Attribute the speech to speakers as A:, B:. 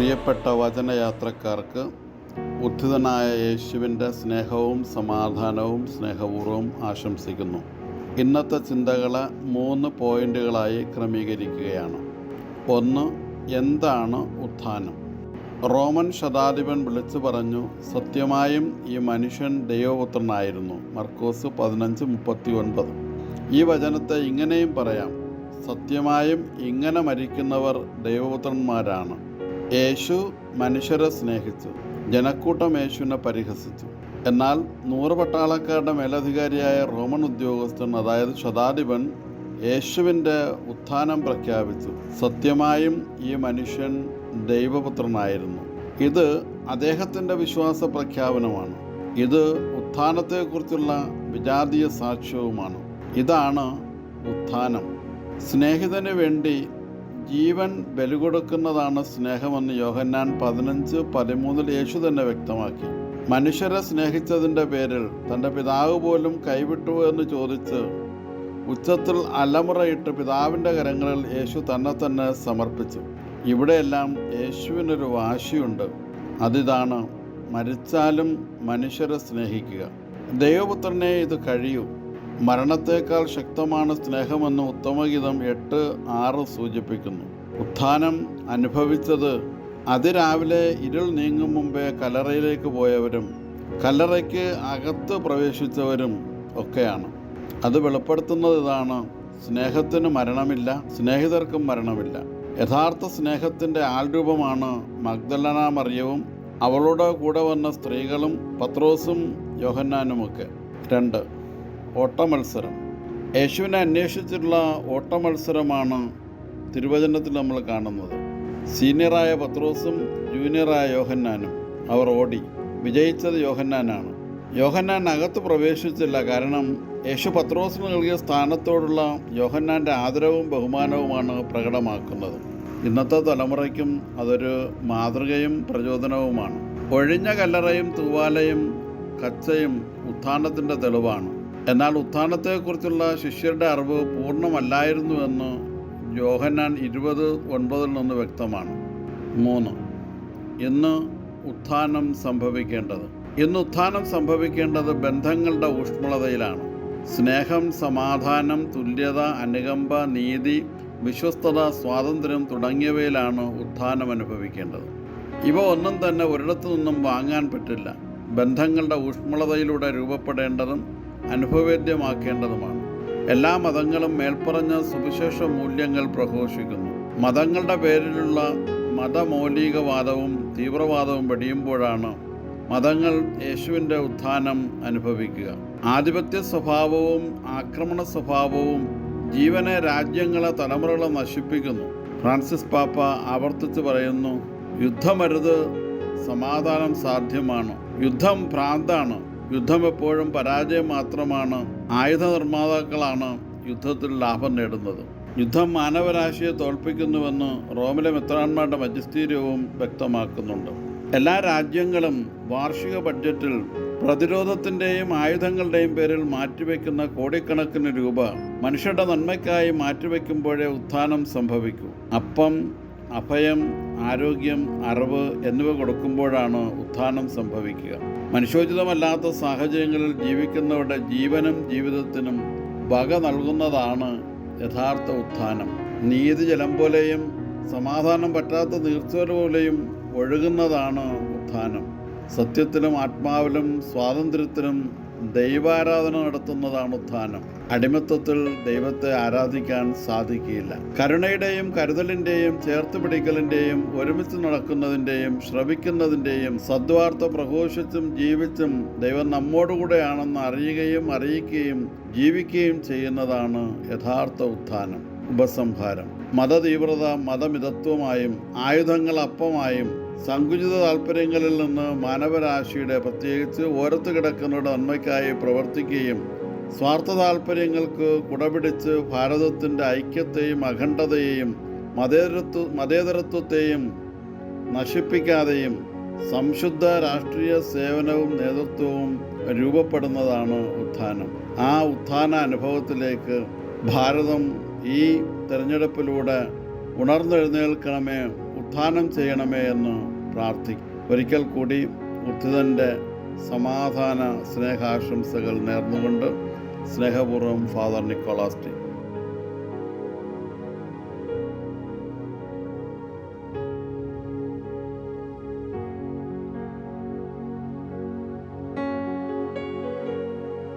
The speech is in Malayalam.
A: പ്രിയപ്പെട്ട വചനയാത്രക്കാർക്ക് ഉദ്ധിതനായ യേശുവിന്റെ സ്നേഹവും സമാധാനവും സ്നേഹപൂർവം ആശംസിക്കുന്നു. ഇന്നത്തെ ചിന്തകളെ മൂന്ന് പോയിന്റുകളായി ക്രമീകരിക്കുകയാണ്. ഒന്ന് എന്താണ് ഉത്ഥാനം? റോമൻ ശതാധിപൻ വിളിച്ചു പറഞ്ഞു സത്യമായും ഈ മനുഷ്യൻ ദൈവപുത്രനായിരുന്നു. മർക്കോസ് പതിനഞ്ച് മുപ്പത്തി ഒൻപത് ഈ വചനത്തെ ഇങ്ങനെയും പറയാം സത്യമായും ഇങ്ങനെ മരിക്കുന്നവർ ദൈവപുത്രന്മാരാണ്. യേശു മനുഷ്യരെ സ്നേഹിച്ചു ജനക്കൂട്ടം യേശുവിനെ പരിഹസിച്ചു. എന്നാൽ നൂറ് പട്ടാളക്കാരുടെ മേലധികാരിയായ റോമൻ ഉദ്യോഗസ്ഥൻ അതായത് ശതാധിപൻ യേശുവിന്റെ ഉത്ഥാനം പ്രഖ്യാപിച്ചു. സത്യമായും ഈ മനുഷ്യൻ ദൈവപുത്രനായിരുന്നു. ഇത് അദ്ദേഹത്തിന്റെ വിശ്വാസ പ്രഖ്യാപനമാണ്. ഇത് ഉത്ഥാനത്തെക്കുറിച്ചുള്ള വിജാതീയ സാക്ഷ്യവുമാണ്. ഇതാണ് ഉത്ഥാനം. സ്നേഹിതന് വേണ്ടി ജീവൻ ബലികൊടുക്കുന്നതാണ് സ്നേഹമെന്ന് യോഹന്നാൻ പതിനഞ്ച് പതിമൂന്നിൽ യേശു തന്നെ വ്യക്തമാക്കി. മനുഷ്യരെ സ്നേഹിച്ചതിന്റെ പേരിൽ തന്റെ പിതാവ് പോലും കൈവിട്ടു എന്ന് ചോദിച്ച് ഉച്ചത്തിൽ അലമുറയിട്ട് പിതാവിന്റെ കരങ്ങളിൽ യേശു തന്നെ തന്നെ സമർപ്പിച്ചു. ഇവിടെയെല്ലാം യേശുവിനൊരു വാശിയുണ്ട്. അതിതാണ് മരിച്ചാലും മനുഷ്യരെ സ്നേഹിക്കുക. ദൈവപുത്രനെ ഇത് കഴിയൂ. മരണത്തേക്കാൾ ശക്തമാണ് സ്നേഹമെന്ന് ഉത്തമഗീതം എട്ട് ആറ് സൂചിപ്പിക്കുന്നു. ഉത്ഥാനം അനുഭവിച്ചത് അതിരാവിലെ ഇരുൾ നീങ്ങും മുമ്പേ കല്ലറയിലേക്ക് പോയവരും കല്ലറയ്ക്ക് അകത്ത് പ്രവേശിച്ചവരും ഒക്കെയാണ്. അത് വെളിപ്പെടുത്തുന്നത് ഇതാണ് സ്നേഹത്തിന് മരണമില്ല സ്നേഹിതർക്കും മരണമില്ല. യഥാർത്ഥ സ്നേഹത്തിന്റെ ആൾരൂപമാണ് മഗ്ദലന മറിയവും അവളുടെ കൂടെ വന്ന സ്ത്രീകളും പത്രോസും യോഹന്നാനുമൊക്കെ. രണ്ട് ഓട്ടമത്സരം. യേശുവിനെ അന്വേഷിച്ചിട്ടുള്ള ഓട്ടമത്സരമാണ് തിരുവചനത്തിൽ നമ്മൾ കാണുന്നത്. സീനിയറായ പത്രോസും ജൂനിയറായ യോഹന്നാനും അവർ ഓടി വിജയിച്ചത് യോഹന്നാനാണ്. യോഹന്നാൻ അകത്ത് പ്രവേശിച്ചില്ല. കാരണം യേശു പത്രോസിന് നൽകിയ സ്ഥാനത്തോടുള്ള യോഹന്നാന്റെ ആദരവും ബഹുമാനവുമാണ് പ്രകടമാക്കുന്നത്. ഇന്നത്തെ തലമുറയ്ക്കും അതൊരു മാതൃകയും പ്രചോദനവുമാണ്. ഒഴിഞ്ഞ കല്ലറയും തൂവാലയും കച്ചയും ഉത്ഥാനത്തിന്റെ തെളിവാണ്. എന്നാൽ ഉത്ഥാനത്തെക്കുറിച്ചുള്ള ശിഷ്യരുടെ അറിവ് പൂർണമല്ലായിരുന്നുവെന്ന് യോഹന്നാൻ ഇരുപത് ഒൻപതിൽ നിന്ന് വ്യക്തമാണ്. മൂന്ന്. ഇന്ന് ഉത്ഥാനം സംഭവിക്കേണ്ടത്. ഇന്ന് ഉത്ഥാനം സംഭവിക്കേണ്ടത് ബന്ധങ്ങളുടെ ഊഷ്മളതയിലാണ്. സ്നേഹം സമാധാനം തുല്യത അനുകമ്പ നീതി വിശ്വസ്തത സ്വാതന്ത്ര്യം തുടങ്ങിയവയിലാണ് ഉത്ഥാനം അനുഭവിക്കേണ്ടത്. ഇവ ഒന്നും തന്നെ ഒരിടത്തു നിന്നും വാങ്ങാൻ പറ്റില്ല. ബന്ധങ്ങളുടെ ഊഷ്മളതയിലൂടെ രൂപപ്പെടേണ്ടതും അനുഭവേദ്യമാക്കേണ്ടതുമാണ് എല്ലാ മതങ്ങളും മേൽപ്പറഞ്ഞ സുവിശേഷ മൂല്യങ്ങൾ പ്രഘോഷിക്കുന്നു. മതങ്ങളുടെ പേരിലുള്ള മതമൗലികവാദവും തീവ്രവാദവും വെടിയുമ്പോഴാണ് മതങ്ങൾ യേശുവിന്റെ ഉത്ഥാനം അനുഭവിക്കുക. ആധിപത്യ സ്വഭാവവും ആക്രമണ സ്വഭാവവും ജീവനെ രാജ്യങ്ങളെ തലമുറകളെ നശിപ്പിക്കുന്നു. ഫ്രാൻസിസ് പാപ്പ ആവർത്തിച്ച് പറയുന്നു യുദ്ധമരുത് സമാധാനം സാധ്യമാണ്. യുദ്ധം ഭ്രാന്താണ്. യുദ്ധം എപ്പോഴും പരാജയം മാത്രമാണ് ആയുധ നിർമ്മാതാക്കളാണ് യുദ്ധത്തിൽ ലാഭം നേടുന്നത്. യുദ്ധം മാനവരാശിയെ തോൽപ്പിക്കുന്നുവെന്ന് റോമിലെ മിത്രാന്മാരുടെ മജിസ്ഥീര്യവും വ്യക്തമാക്കുന്നുണ്ട്. എല്ലാ രാജ്യങ്ങളും വാർഷിക ബഡ്ജറ്റിൽ പ്രതിരോധത്തിന്റെയും ആയുധങ്ങളുടെയും പേരിൽ മാറ്റിവെക്കുന്ന കോടിക്കണക്കിന് രൂപ മനുഷ്യരുടെ നന്മയ്ക്കായി മാറ്റിവെക്കുമ്പോഴേ ഉത്ഥാനം സംഭവിക്കൂ. അപ്പം അഭയം ആരോഗ്യം അറിവ് എന്നിവ കൊടുക്കുമ്പോഴാണ് ഉത്ഥാനം സംഭവിക്കുക. മനുഷ്യോചിതമല്ലാത്ത സാഹചര്യങ്ങളിൽ ജീവിക്കുന്നവരുടെ ജീവനും ജീവിതത്തിനും വക നൽകുന്നതാണ് യഥാർത്ഥ ഉത്ഥാനം. നീതി ജലം പോലെയും സമാധാനം പറ്റാത്ത നീർച്ചോല പോലെയും ഒഴുകുന്നതാണ് ഉത്ഥാനം. സത്യത്തിലും ആത്മാവിലും സ്വാതന്ത്ര്യത്തിലും ദൈവാരാധന നടത്തുന്നതാണ് ഉത്ഥാനം. അടിമത്തത്തിൽ ദൈവത്തെ ആരാധിക്കാൻ സാധിക്കില്ല കരുണയുടെയും കരുതലിന്റെയും ചേർത്ത് പിടിക്കലിന്റെയും ഒരുമിച്ച് നടക്കുന്നതിന്റെയും ശ്രവിക്കുന്നതിന്റെയും സദ്വാർത്ത പ്രഘോഷിച്ചും ജീവിച്ചും ദൈവം നമ്മോടുകൂടെയാണെന്ന് അറിയുകയും അറിയിക്കുകയും ജീവിക്കുകയും ചെയ്യുന്നതാണ് യഥാർത്ഥ ഉത്ഥാനം. ഉപസംഹാരം. മതതീവ്രത മതമിതത്വമായും ആയുധങ്ങൾ അപ്പമായും സങ്കുചിത താല്പര്യങ്ങളിൽ നിന്ന് മാനവരാശിയുടെ പ്രത്യേകിച്ച് ഓരത്ത് കിടക്കുന്നവരുടെ നന്മയ്ക്കായി പ്രവർത്തിക്കുകയും സ്വാർത്ഥ താല്പര്യങ്ങൾക്ക് കുടപിടിച്ച് ഭാരതത്തിന്റെ ഐക്യത്തെയും അഖണ്ഡതയെയും മതേതരത്വ മതേതരത്വത്തെയും നശിപ്പിക്കാതെയും സംശുദ്ധ രാഷ്ട്രീയ സേവനവും നേതൃത്വവും രൂപപ്പെടുന്നതാണ് ഉത്ഥാനം. ആ ഉത്ഥാന അനുഭവത്തിലേക്ക് ഭാരതം ഈ തെരഞ്ഞെടുപ്പിലൂടെ ഉണർന്നെഴുന്നേൽക്കണമേ ഉത്ഥാനം ചെയ്യണമേ എന്ന് പ്രാർത്ഥിക്കും ഒരിക്കൽ കൂടി ഉദ്ധിതന്റെ സമാധാന സ്നേഹാശംസകൾ നേർന്നുകൊണ്ട് സ്നേഹപൂർവം ഫാദർ നിക്കോളാസ് ടി.